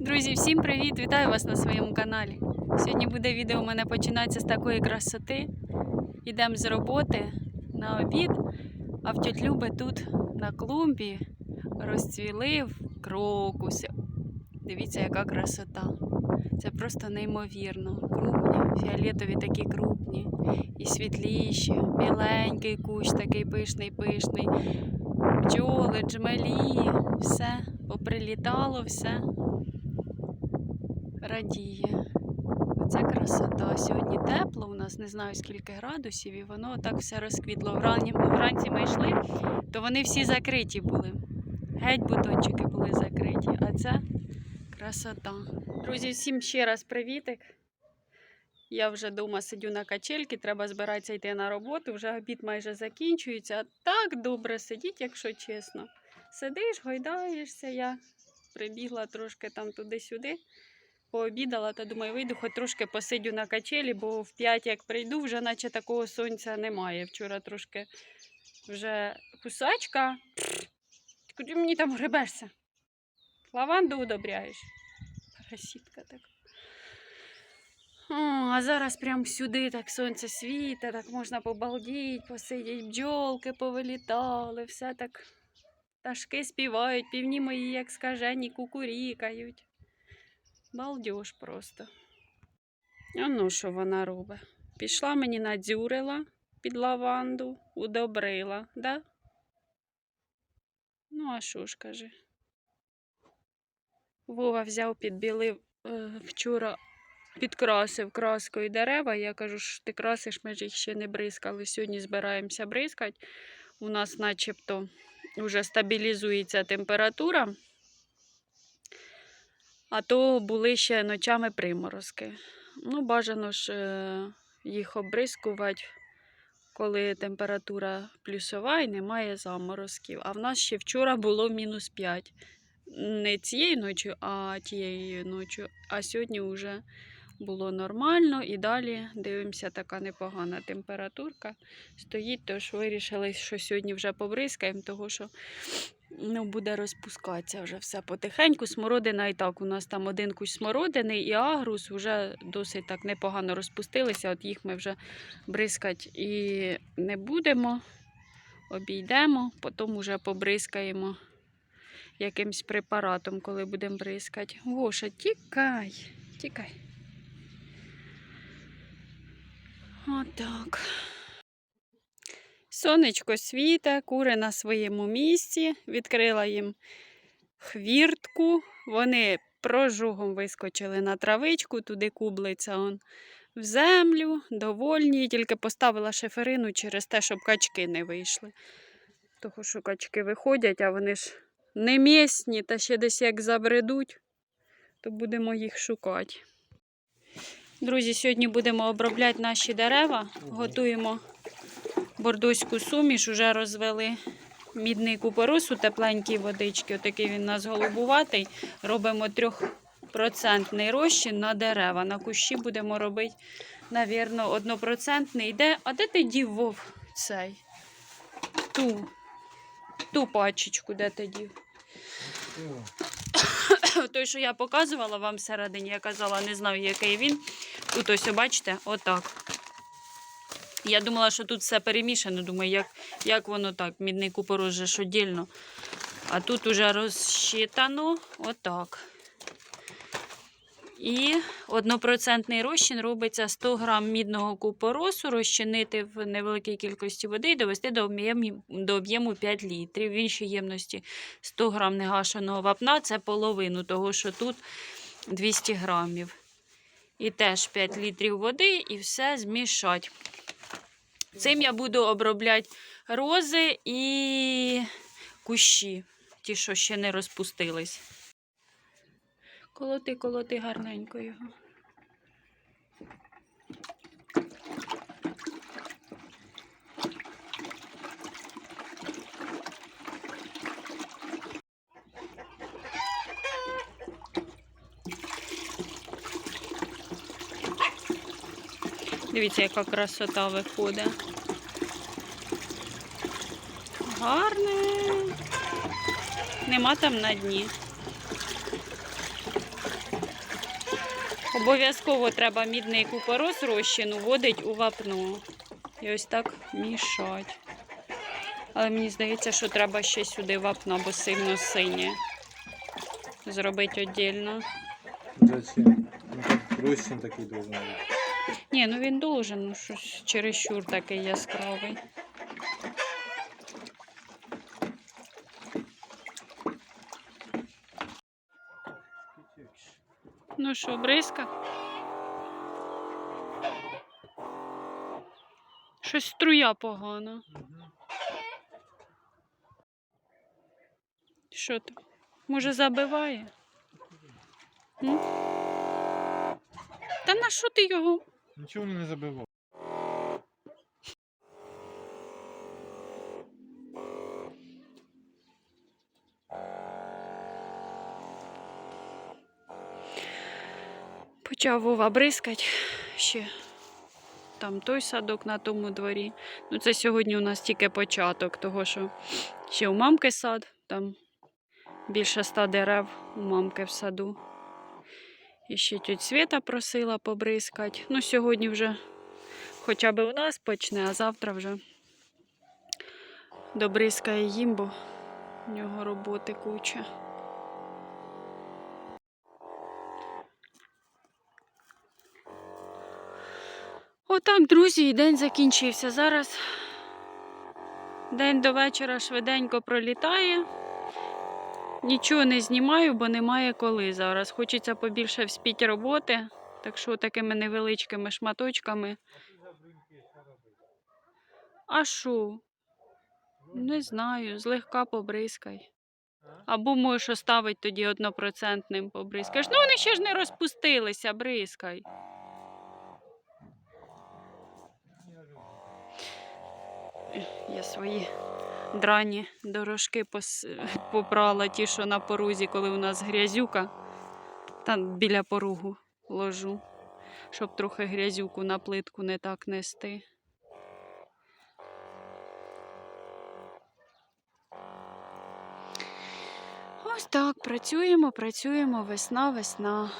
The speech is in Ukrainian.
Друзі, всім привіт! Вітаю вас на своєму каналі. Сьогодні буде відео у мене починається з такої красоти. Йдемо з роботи на обід, а в тьоть тут на клумбі розцвіли крокуси. Дивіться, яка красота. Це просто неймовірно. Крупні, фіолетові такі крупні і світліші, біленький кущ такий пишний, пишний. Бджоли, джмелі, все поприлітало, все радіє. Оце красота. Сьогодні тепло, у нас не знаю скільки градусів, і воно так все розквітло. Вранці, вранці ми йшли, то вони всі закриті були. Геть бутончики були закриті. А це красота. Друзі, всім ще раз привітик. Я вже вдома сидю на качельки, треба збиратися йти на роботу. Вже обід майже закінчується. Так добре сидіть, якщо чесно. Сидиш, гойдаєшся. Я прибігла трошки там туди-сюди пообідала та думаю, вийду, хоч трошки посидю на качелі, бо в 5 як прийду, вже наче такого сонця немає. Вчора трошки вже кусачка. Куди мені там гребешся? Лаванду удобряєш. Парасітка така. О, а зараз прям сюди так сонце світе, так можна побалдіть, посидіть, бджолки повилітали, все так. Пташки співають, півні мої, як скажені, кукурікають. Балдеж просто. Ну, що вона робить? Пішла мені надзюрила під лаванду, удобрила, да? Ну, а що ж каже? Вова взяв, підбілив е, вчора, підкрасив краскою дерева. Я кажу, що ти красиш, ми ж їх ще не бризкали. Сьогодні збираємося бризкати. У нас начебто вже стабілізується температура. А то були ще ночами приморозки. Ну, бажано ж е, їх обрискувати, коли температура плюсова і немає заморозків. А в нас ще вчора було мінус 5. Не цією ночі, а тією ночі. А сьогодні вже було нормально і далі дивимося, така непогана температурка стоїть, тож вирішили, що сьогодні вже побризкаємо, того що ну, буде розпускатися вже все потихеньку. Смородина і так. У нас там один кущ смородини і агрус вже досить так непогано розпустилися. От їх ми вже бризкати і не будемо. Обійдемо, потім вже побризкаємо якимсь препаратом, коли будемо бризкати. Гоша, тікай, тікай. Отак. Сонечко світе, кури на своєму місці. Відкрила їм хвіртку. Вони прожугом вискочили на травичку, туди кублиця он в землю, довольні. Тільки поставила шиферину через те, щоб качки не вийшли. Того, що качки виходять, а вони ж не місні, та ще десь як забредуть, то будемо їх шукати. Друзі, сьогодні будемо обробляти наші дерева, готуємо бордоську суміш, уже розвели мідний купорос у тепленькій водичці. Отакий він у нас голубуватий. Робимо 3% розчин на дерева. На кущі будемо робити, навірно, однопроцентний. Де? А де ти дів вов цей? Ту. Ту пачечку, де ти дів? Той, що я показувала вам всередині, я казала, не знаю, який він. Тут ось, бачите, отак. Я думала, що тут все перемішано. Думаю, як, як воно так, мідний купорос же ж отдільно. А тут уже розщитано отак. І однопроцентний розчин робиться 100 грам мідного купоросу, розчинити в невеликій кількості води і довести до об'єму до об'єму 5 літрів. В іншій ємності 100 грам негашеного вапна це половину, того що тут 200 грамів. І теж 5 літрів води і все змішати. Цим я буду обробляти рози і кущі, ті, що ще не розпустились. Колоти, колоти гарненько його. Дивіться, яка красота виходить. Гарне. Нема там на дні. Обов'язково треба мідний купорос розчину вводить у вапно. І ось так мішать. Але мені здається, що треба ще сюди вапна, бо сильно синє. Зробити віддільно. Ну розчин такий бути. Ні, ну він должен, ну щось чересчур такий яскравий. Ну що, бризка? Щось струя погана. Що там? Може забиває? М? Та на що ти його? Нічого не забивав. Почав Вова бризкать ще. Там той садок на тому дворі. Ну, це сьогодні у нас тільки початок, того що ще у мамки сад, там більше ста дерев у мамки в саду. І ще тють Свята просила побризкать. Ну, сьогодні вже хоча б у нас почне, а завтра вже добризкає їм, бо в нього роботи куча. Отак, друзі, і день закінчився. Зараз день до вечора швиденько пролітає. Нічого не знімаю, бо немає коли зараз. Хочеться побільше вспіть роботи. Так що такими невеличкими шматочками. А що? Не знаю, злегка побризкай. Або можеш оставити тоді однопроцентним побризкаєш. Ну вони ще ж не розпустилися, бризкай. Я свої драні дорожки пос... попрала, ті, що на порузі, коли у нас грязюка, там біля поругу ложу, щоб трохи грязюку на плитку не так нести. Ось так, працюємо, працюємо, весна, весна.